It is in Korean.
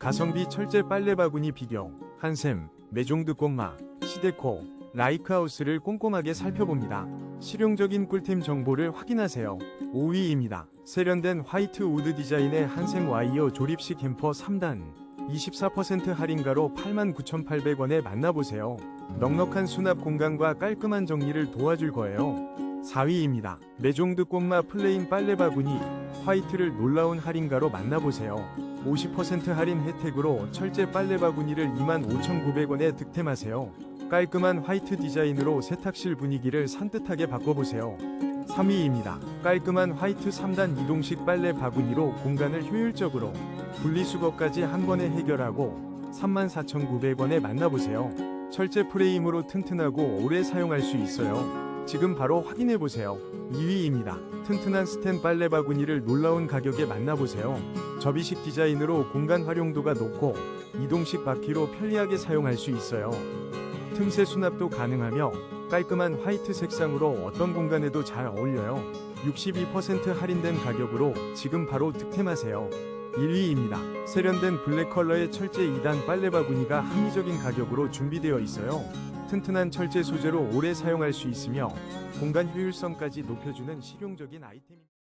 가성비 철제 빨래 바구니 비교, 한샘, 메종드 꼬마, 시데코, 라이크하우스를 꼼꼼하게 살펴봅니다. 실용적인 꿀템 정보를 확인하세요. 5위입니다. 세련된 화이트 우드 디자인의 한샘 와이어 조립식 캠퍼 3단. 24% 할인가로 89,800원에 만나보세요. 넉넉한 수납 공간과 깔끔한 정리를 도와줄 거예요. 4위입니다. 메종드 꼬마 플레인 빨래 바구니 화이트를 놀라운 할인가로 만나보세요. 50% 할인 혜택으로 철제 빨래 바구니를 25,900원에 득템하세요. 깔끔한 화이트 디자인으로 세탁실 분위기를 산뜻하게 바꿔보세요. 3위입니다. 깔끔한 화이트 3단 이동식 빨래 바구니로 공간을 효율적으로 분리수거까지 한 번에 해결하고 34,900원에 만나보세요. 철제 프레임으로 튼튼하고 오래 사용할 수 있어요. 지금 바로 확인해보세요. 2위입니다. 튼튼한 스텐 빨래 바구니를 놀라운 가격에 만나보세요. 접이식 디자인으로 공간 활용도가 높고 이동식 바퀴로 편리하게 사용할 수 있어요. 틈새 수납도 가능하며 깔끔한 화이트 색상으로 어떤 공간에도 잘 어울려요. 62% 할인된 가격으로 지금 바로 득템하세요. 1위입니다. 세련된 블랙 컬러의 철제 2단 빨래 바구니가 합리적인 가격으로 준비되어 있어요. 튼튼한 철제 소재로 오래 사용할 수 있으며 공간 효율성까지 높여주는 실용적인 아이템입니다.